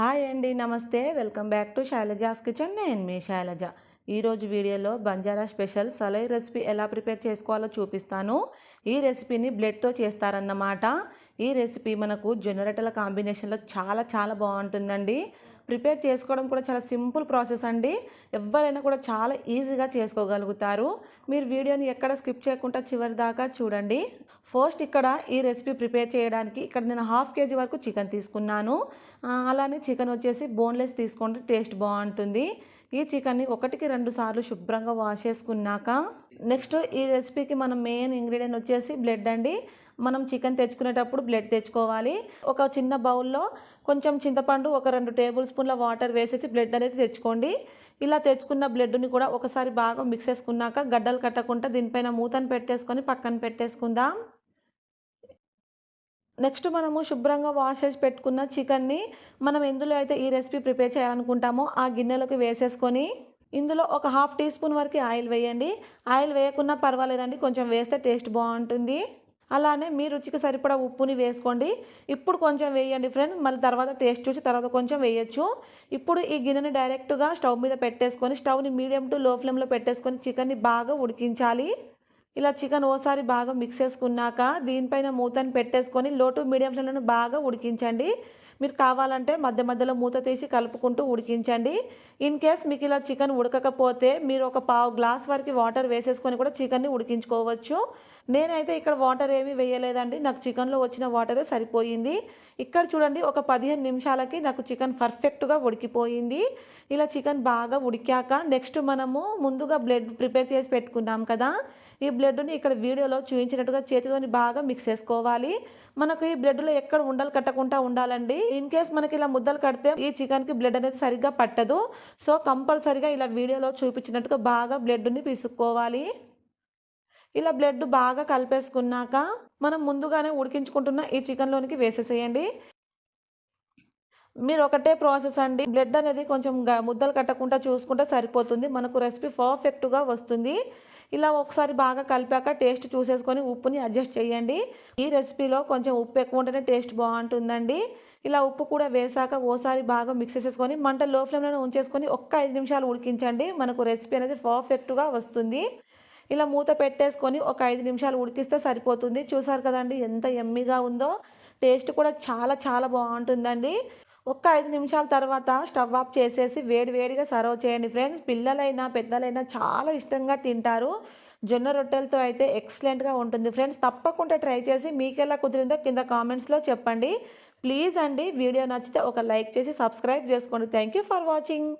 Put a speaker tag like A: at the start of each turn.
A: Hi అండి నమస్తే. Welcome back to Shailaja's kitchen. నేను మీ శైలజ. ఈరోజు వీడియోలో బంజారా స్పెషల్ సలై రెసిపీ ఎలా ప్రిపేర్ చేసుకోవాలో చూపిస్తాను. ఈ రెసిపీని బ్లడ్తో చేస్తారన్నమాట. ఈ రెసిపీ మనకు జొన్న కాంబినేషన్లో చాలా చాలా బాగుంటుందండి. ప్రిపేర్ చేసుకోవడం కూడా చాలా సింపుల్ ప్రాసెస్ అండి. ఎవరైనా కూడా చాలా ఈజీగా చేసుకోగలుగుతారు. మీరు వీడియోని ఎక్కడ స్కిప్ చేయకుండా చివరి దాకా చూడండి. ఫస్ట్ ఇక్కడ ఈ రెసిపీ ప్రిపేర్ చేయడానికి ఇక్కడ నేను హాఫ్ కేజీ వరకు చికెన్ తీసుకున్నాను. అలానే చికెన్ వచ్చేసి బోన్లెస్ తీసుకోండి టేస్ట్ బాగుంటుంది. ఈ చికెన్ని ఒకటికి రెండు సార్లు శుభ్రంగా వాష్ చేసుకున్నాక నెక్స్ట్ ఈ రెసిపీకి మనం మెయిన్ ఇంగ్రీడియంట్ వచ్చేసి బ్లడ్ అండి. మనం చికెన్ తెచ్చుకునేటప్పుడు బ్లడ్ తెచ్చుకోవాలి. ఒక చిన్న బౌల్లో కొంచెం చింతపండు ఒక రెండు టేబుల్ స్పూన్ల వాటర్ వేసేసి బ్లడ్ అనేది తెచ్చుకోండి. ఇలా తెచ్చుకున్న బ్లడ్ని కూడా ఒకసారి బాగా మిక్స్ చేసుకున్నాక గడ్డలు కట్టకుండా దీనిపైన మూతను పెట్టేసుకొని పక్కన పెట్టేసుకుందాం. నెక్స్ట్ మనము శుభ్రంగా వాష్ చేసి పెట్టుకున్న చికెన్ని మనం ఎందులో అయితే ఈ రెసిపీ ప్రిపేర్ చేయాలనుకుంటామో ఆ గిన్నెలోకి వేసేసుకొని ఇందులో ఒక హాఫ్ టీ స్పూన్ వరకు ఆయిల్ వేయండి. ఆయిల్ వేయకున్నా పర్వాలేదండి కొంచెం వేస్తే టేస్ట్ బాగుంటుంది. అలానే మీ రుచికి సరిపడా ఉప్పుని వేసుకోండి. ఇప్పుడు కొంచెం వేయండి ఫ్రెండ్స్ మళ్ళీ తర్వాత టేస్ట్ చూసి తర్వాత కొంచెం వేయచ్చు. ఇప్పుడు ఈ గిన్నెని డైరెక్ట్గా స్టవ్ మీద పెట్టేసుకొని స్టవ్ని మీడియం టు లో ఫ్లేమ్లో పెట్టేసుకొని చికెన్ని బాగా ఉడికించాలి. ఇలా చికెన్ ఓసారి బాగా మిక్స్ చేసుకున్నాక దీనిపైన మూతని పెట్టేసుకొని లోటు మీడియం ఫ్లేమ్లో బాగా ఉడికించండి. మీరు కావాలంటే మధ్య మధ్యలో మూత తీసి కలుపుకుంటూ ఉడికించండి. ఇన్ కేస్ మీకు ఇలా చికెన్ ఉడకకపోతే మీరు ఒక పావు గ్లాస్ వరకు వాటర్ వేసేసుకొని కూడా చికెన్ని ఉడికించుకోవచ్చు. నేనైతే ఇక్కడ వాటర్ ఏమీ వేయలేదండి. నాకు చికెన్లో వచ్చిన వాటరే సరిపోయింది. ఇక్కడ చూడండి ఒక పదిహేను నిమిషాలకి నాకు చికెన్ పర్ఫెక్ట్గా ఉడికిపోయింది. ఇలా చికెన్ బాగా ఉడికాక నెక్స్ట్ మనము ముందుగా బ్లడ్ ప్రిపేర్ చేసి పెట్టుకున్నాం కదా. ఈ బ్లడ్ని ఇక్కడ వీడియోలో చూపించినట్టుగా చేతితోని బాగా మిక్స్ చేసుకోవాలి. మనకు ఈ బ్లడ్లో ఎక్కడ ఉండలు కట్టకుండా ఉండాలండి. ఇన్ కేస్ మనకి ఇలా ముద్దలు కడితే ఈ చికెన్కి బ్లడ్ అనేది సరిగ్గా పట్టదు. సో కంపల్సరిగా ఇలా వీడియోలో చూపించినట్టుగా బాగా బ్లడ్ని పీసుకోవాలి. ఇలా బ్లడ్ బాగా కలిపేసుకున్నాక మనం ముందుగానే ఉడికించుకుంటున్న ఈ చికెన్లోనికి వేసేసేయండి. మీరు ఒకటే ప్రాసెస్ అండి. బ్లడ్ అనేది కొంచెం ముద్దలు కట్టకుండా చూసుకుంటే సరిపోతుంది. మనకు రెసిపీ పర్ఫెక్ట్గా వస్తుంది. ఇలా ఒకసారి బాగా కలిపాక టేస్ట్ చూసేసుకొని ఉప్పుని అడ్జస్ట్ చేయండి. ఈ రెసిపీలో కొంచెం ఉప్పు ఎక్కువ ఉంటేనే టేస్ట్ బాగుంటుందండి. ఇలా ఉప్పు కూడా వేసాక ఓసారి బాగా మిక్స్ చేసేసుకొని మంట లో ఫ్లేమ్లో ఉంచేసుకొని ఒక్క ఐదు నిమిషాలు ఉడికించండి. మనకు రెసిపీ అనేది పర్ఫెక్ట్గా వస్తుంది. ఇలా మూత పెట్టేసుకొని ఒక ఐదు నిమిషాలు ఉడికిస్తే సరిపోతుంది. చూసారు కదండి ఎంత ఎమ్మిగా ఉందో. టేస్ట్ కూడా చాలా చాలా బాగుంటుందండి. ఒక్క ఐదు నిమిషాల తర్వాత స్టవ్ ఆఫ్ చేసేసి వేడి వేడిగా సర్వ్ చేయండి ఫ్రెండ్స్. పిల్లలైనా పెద్దలైనా చాలా ఇష్టంగా తింటారు. జొన్న రొట్టెలతో అయితే ఎక్సలెంట్గా ఉంటుంది ఫ్రెండ్స్. తప్పకుండా ట్రై చేసి మీకు ఎలా కుదిరిందో కింద కామెంట్స్లో చెప్పండి. ప్లీజ్ అండి వీడియో నచ్చితే ఒక లైక్ చేసి సబ్స్క్రైబ్ చేసుకోండి. Thank you for watching.